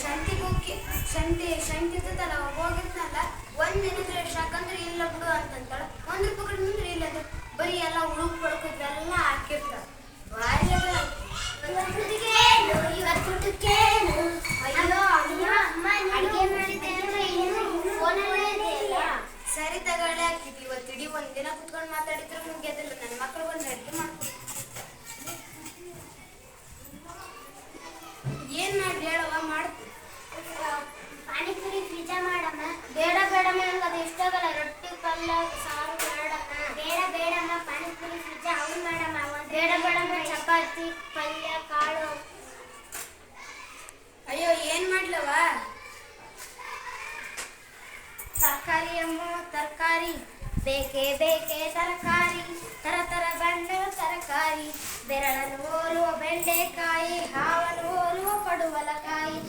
ಶಾಂತಿ ಹೋಗಿ ಶಂಟಿ ಶಂಟಿ ಇರ್ತದಲ್ಲ ಹೋಗಿರ್ತಾನಲ್ಲ ಒಂದ್ ದಿನಕ್ಕೆ ಸಾಕಂದ್ರೆ ಇಲ್ಲ ಬಿಡು ಅಂತಂತಾಳ. ಒಂದು ರೂಪಾಯಿ ನಿಂದ್ರೆ ಇಲ್ಲ ಅದು ಬರೀ ಎಲ್ಲ ಉಳುಕ್ ಪಡ್ಕೋದು ಎಲ್ಲ ಹಾಕಿರ್ತಾರೆ ಸರಿ ತಗೊಳ್ಳಿ ಹಾಕಿದ್ವಿ ಇವತ್ತು ಇಡೀ ಒಂದ್ ದಿನ ಕುತ್ಕೊಂಡು ಮಾತಾಡಿದ್ರೆ ಮುಗಿಯೋದಿಲ್ಲ. ನನ್ನ ಮಕ್ಳು ಬಂದು ಅಡಿಗೆ ಬೇಡ ಬೇಡಮ್ಮ ನಂಗೆ ಅದು ಇಷ್ಟ ಆಗಲ್ಲ ರೊಟ್ಟಿ ಪಲ್ಯ ಸಾರು ಬೇಡಮ್ಮ ಬೇಡ ಬೇಡಮ್ಮ ಪಾನಿಪುರಿ ಪಿಜ್ಜಾ ಅವ್ನು ಬೇಡಮ್ಮ ಒಂದ್ ಬೇಡ ಬೇಡಮ್ಮ ಚಪಾತಿ ಪಲ್ಯ ಕಾಳು ಅಯ್ಯೋ ಏನ್ ಮಾಡ್ಲವ ತರಕಾರಿ ಅಮ್ಮ ತರಕಾರಿ ಬೇಕೇ ಬೇಕೇ ತರಕಾರಿ ತರ ತರ ಬಣ್ಣದ ತರಕಾರಿ ಬೆರಳನ್ನು ಹೋಲುವ ಬೆಂಡೆಕಾಯಿ ಹಾವನ್ನು ಹೋಲುವ ಪಡುವಲಕಾಯಿ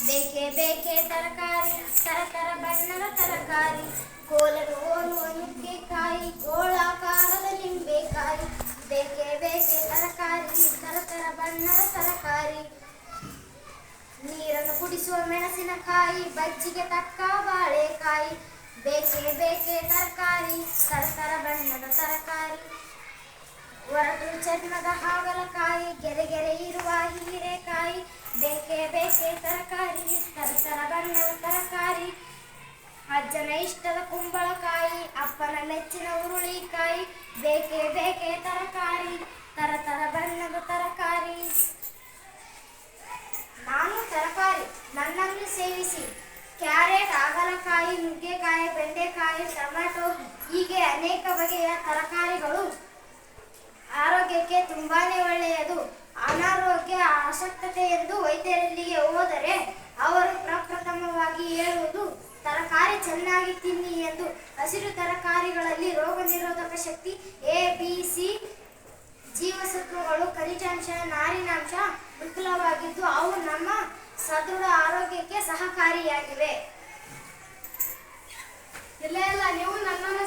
ಬೇಕೇ ಬೇಕೇ ತರಕಾರಿ, ತರ ತರ ಬಣ್ಣದ ತರಕಾರಿ ಕೋಲನ್ನು ಹೋಲುವ ನುಗ್ಗೆಕಾಯಿ ಗೋಳಾಕಾರದ ನಿಂಬೆಕಾಯಿ ಬೇಕೇ ಬೇಕೆ ತರಕಾರಿ, ತರ ತರ ಬಣ್ಣದ ತರಕಾರಿ, ನೀರನ್ನು ಕುಡಿಸುವ ಮೆಣಸಿನಕಾಯಿ, ಬಜ್ಜಿಗೆ ತಕ್ಕ ಬಾಳೆಕಾಯಿ, ಬೇಕೇ ಬೇಕೇ ತರಕಾರಿ ತರತರ ಬಣ್ಣದ ತರಕಾರಿ. ಚರ್ಮದ ಹಾಗಲಕಾಯಿ ಗೆರೆ ಗೆರೆ ಇರುವ ಹೀರೆಕಾಯಿ, ಬೇಕೇ ಬೇಕೆ ತರಕಾರಿ ತರತರ ಬಣ್ಣದ ತರಕಾರಿ, ಅಜ್ಜನ ಇಷ್ಟದ ಕುಂಬಳಕಾಯಿ, ಅಪ್ಪನ ನೆಚ್ಚಿನ ಹುರುಳಿಕಾಯಿ, ಬೇಕೇ ಬೇಕೆ ತರಕಾರಿ, ತರತರ ಬಣ್ಣದ ತರಕಾರಿ. ನಾನು ತರಕಾರಿ ನನ್ನನ್ನು ಸೇವಿಸಿ, ಕ್ಯಾರೆಟ್, ಹಾಗಲಕಾಯಿ, ನುಗ್ಗೆಕಾಯಿ, ಬೆಂಡೆಕಾಯಿ ಟೊಮೆಟೊ ಹೀಗೆ ಅನೇಕ ಬಗೆಯ ತರಕಾರಿಗಳು ಅಶಕ್ತತೆ ಎಂದು ವೈದ್ಯರಲ್ಲಿಗೆ ಹೋದರೆ ಅವರು ಪ್ರಪ್ರಥಮವಾಗಿ ಹೇಳುವುದು, ತರಕಾರಿ ಚೆನ್ನಾಗಿ ತಿನ್ನಿ ಎಂದು. ಹಸಿರು ತರಕಾರಿಗಳಲ್ಲಿ ರೋಗ ನಿರೋಧಕ ಶಕ್ತಿ ಎ, ಬಿ, ಸಿ, ಜೀವಸತ್ವಗಳು ಖನಿಜಾಂಶ ನಾರಿನಾಂಶ ವಿಪುಲವಾಗಿದ್ದು ಅವು ನಮ್ಮ ಸದೃಢ ಆರೋಗ್ಯಕ್ಕೆ ಸಹಕಾರಿಯಾಗಿವೆ. ಇಲ್ಲ ಇಲ್ಲ, ನೀವು ನನ್ನನ್ನು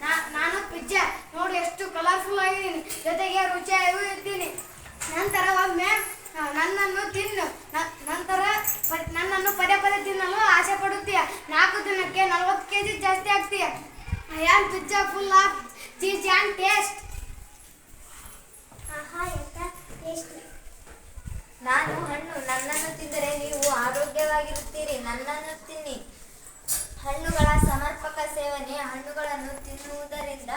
ನಾ- ನಾನು ಪಿಜ್ಜಾ ನೋಡಿ ಎಷ್ಟು ಕಲರ್ಫುಲ್ ಆಗಿದ್ದೀನಿ. ಜೊತೆಗೆ ರುಚಿಯಾಗೂ ಇದ್ದೀನಿ. ನಂತರ ಒಮ್ಮೆ ನನ್ನನ್ನು ತಿನ್ನು. ನಂತರ ನನ್ನನ್ನು ಪದೇ ಪದೇ ತಿನ್ನಲು ಆಸೆ ಪಡುತ್ತೀಯ. ನಾಲ್ಕು ದಿನಕ್ಕೆ ನಲ್ವತ್ತು ಕೆ ಜಿ ಜಾಸ್ತಿ ಆಗ್ತೀಯ. And pizza full of cheese and tasty ನಾನು ಹಣ್ಣು ನನ್ನನ್ನು ತಿಂದರೆ ನೀವು ಆರೋಗ್ಯವಾಗಿರುತ್ತೀರಿ. ನನ್ನನ್ನು ತಿನ್ನಿ. ಹಣ್ಣುಗಳ ಸಮರ್ಪಕ ಸೇವನೆ ಹಣ್ಣುಗಳನ್ನು ತಿನ್ನುವುದರಿಂದ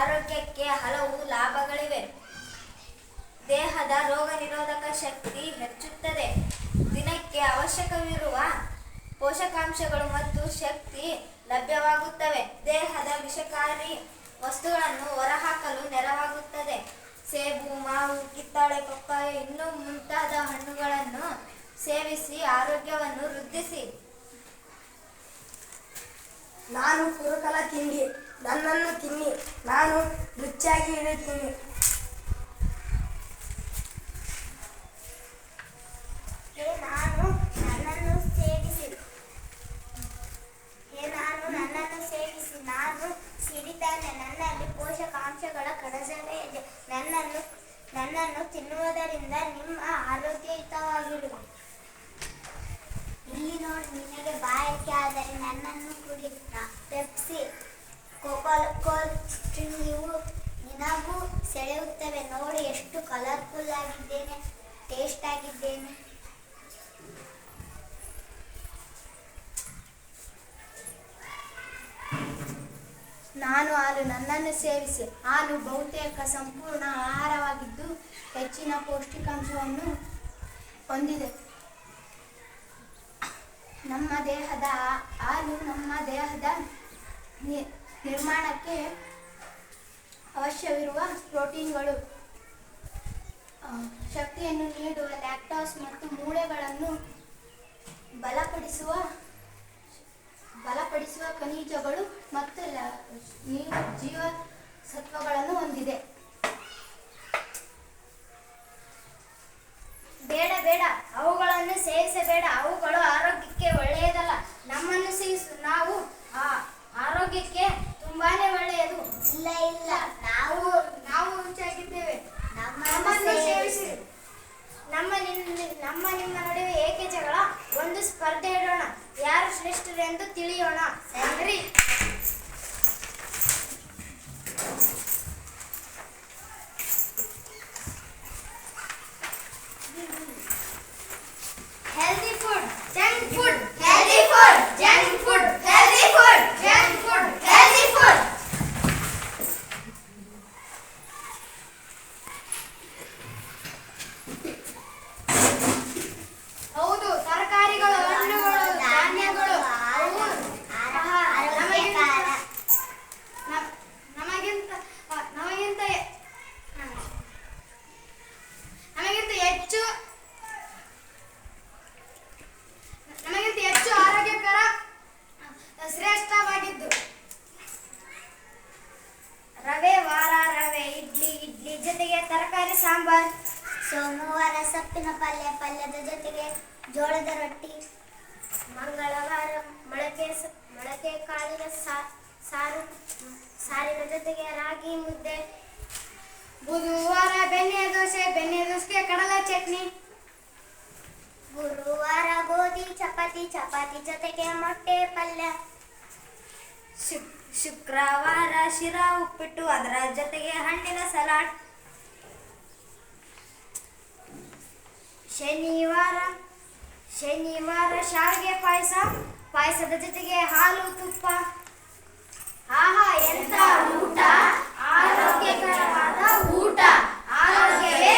ಆರೋಗ್ಯಕ್ಕೆ ಹಲವು ಲಾಭಗಳಿವೆ. ದೇಹದ ರೋಗ ನಿರೋಧಕ ಶಕ್ತಿ ಹೆಚ್ಚುತ್ತದೆ. ದಿನಕ್ಕೆ ಅವಶ್ಯಕವಿರುವ ಪೋಷಕಾಂಶಗಳು ಮತ್ತು ಶಕ್ತಿ ಲಭ್ಯವಾಗುತ್ತವೆ. ದೇಹದ ವಿಷಕಾರಿ ವಸ್ತುಗಳನ್ನು ಹೊರಹಾಕಲು ನೆರವಾಗುತ್ತದೆ. ಸೇಬು, ಮಾವು, ಕಿತ್ತಾಳೆ, ಪಪ್ಪಾಯ ಇನ್ನೂ ಮುಂತಾದ ಹಣ್ಣುಗಳನ್ನು ಸೇವಿಸಿ ಆರೋಗ್ಯವನ್ನು ವೃದ್ಧಿಸಿ. ನಾನು ಕುರುಕಲ ತಿಂಡಿ. ನನ್ನನ್ನು ತಿನ್ನಿ. ನಾನು ರುಚಿಯಾಗಿ ಇರುತ್ತೀನಿ ಹೇ ನಾನು ನನ್ನನ್ನು ಸೇವಿಸಿ ಹೇ ನಾನು ನನ್ನನ್ನು ಸೇವಿಸಿ ನಾನು ಸಿರಿಧಾನ್ಯ ನನ್ನಲ್ಲಿ ಪೋಷಕಾಂಶಗಳ ಕಣಜವೇ ಇದೆ ನನ್ನನ್ನು ನನ್ನನ್ನು ತಿನ್ನುವುದರಿಂದ ನಿಮ್ಮ ಆರೋಗ್ಯಯುತವಾಗಿರುವ ಇಲ್ಲಿ ನೋಡಿ ನಿನಗೆ ಬಾಯಕ್ಕೆ ಆದರೆ ನನ್ನನ್ನು ಕುಡಿ. ಪೆಪ್ಸಿ ಕೋಕೋಲ್ ಕೋಲ್ ಇವು ನಿನಗೂ ಸೆಳೆಯುತ್ತವೆ. ನೋಡಿ ಎಷ್ಟು ಕಲರ್ಫುಲ್ ಆಗಿದ್ದೇನೆ ಟೇಸ್ಟ್ ಆಗಿದ್ದೇನೆ ನಾನು ಹಾಲು ನನ್ನನ್ನು ಸೇವಿಸಿ. ಹಾಲು ಬಹುತೇಕ ಸಂಪೂರ್ಣ ಆಹಾರವಾಗಿದ್ದು ಹೆಚ್ಚಿನ ಪೌಷ್ಟಿಕಾಂಶವನ್ನು ಹೊಂದಿದೆ. ನಮ್ಮ ದೇಹದ ಹಾಲು ನಮ್ಮ ದೇಹದ ನಿರ್ಮಾಣಕ್ಕೆ ಅವಶ್ಯವಿರುವ ಪ್ರೋಟೀನ್ಗಳು ಶಕ್ತಿಯನ್ನು ನೀಡುವ ಲ್ಯಾಕ್ಟಾಸ್ ಮತ್ತು ಮೂಳೆಗಳನ್ನು ಬಲಪಡಿಸುವ ಖನಿಜಗಳು ಮತ್ತು ಲ- ನೀರು ಜೀವಸತ್ವಗಳನ್ನು ಹೊಂದಿದೆ ಬೇಡ ಬೇಡ ಅವುಗಳನ್ನು ಸೇವಿಸಬೇಡ ಅವುಗಳು ಆರೋಗ್ಯಕ್ಕೆ ಒಳ್ಳೆಯದಲ್ಲ ನಮ್ಮನ್ನು ಸೇವಿಸು ನಾವು ಆ ಆರೋಗ್ಯಕ್ಕೆ ತುಂಬಾನೇ ಒಳ್ಳೆಯದು ಇಲ್ಲ ಇಲ್ಲ ನಾವು ನಾವು ರುಚಿಯಾಗಿದ್ದೇವೆ ನಮ್ಮನ್ನು ನಮ್ಮನ್ನು ಸೇವಿಸಿ ಸೇವಿಸಿ ನಮ್ಮ ನಿನ್ನ ನಮ್ಮ ನಿಮ್ಮ ನಡುವೆ ಏಕೆ ಜಗಳ ಒಂದು ಸ್ಪರ್ಧೆ ಇಡೋಣ ಯಾರು ಶ್ರೇಷ್ಠರೆಂದು ತಿಳಿಯೋಣ. ಸರಿ. ಜೋಳದ ರೊಟ್ಟಿ, ಮಂಗಳವಾರ ಮೊಳಕೆ ಮೊಳಕೆ ಕಾಳಿನ ಸಾರು, ಸಾರಿನ ಜೊತೆಗೆ ರಾಗಿ ಮುದ್ದೆ, ಬುಧವಾರ ಬೆಣ್ಣೆ ದೋಸೆ, ಬೆಣ್ಣೆ ದೋಸೆಗೆ ಕಡಲೆ ಚಟ್ನಿ. ಗುರುವಾರ ಗೋಧಿ ಚಪಾತಿ ಚಪಾತಿ ಜೊತೆಗೆ ಮೊಟ್ಟೆ ಪಲ್ಯ. ಶುಕ್ ಶುಕ್ರವಾರ ಶಿರಾ ಉಪ್ಪಿಟ್ಟು, ಅದರ ಜೊತೆಗೆ ಹಣ್ಣಿನ ಸಲಾಡ್. ಶನಿವಾರ ಶನಿವಾರ ಶಾವಿಗೆ ಪಾಯಸ ಪಾಯಸದ ಜೊತೆಗೆ ಹಾಲು ತುಪ್ಪ. ಆಹಾ ಎಂತ ಊಟ. ಆರೋಗ್ಯಕರವಾದ ಊಟ. ಆರೋಗ್ಯವೇ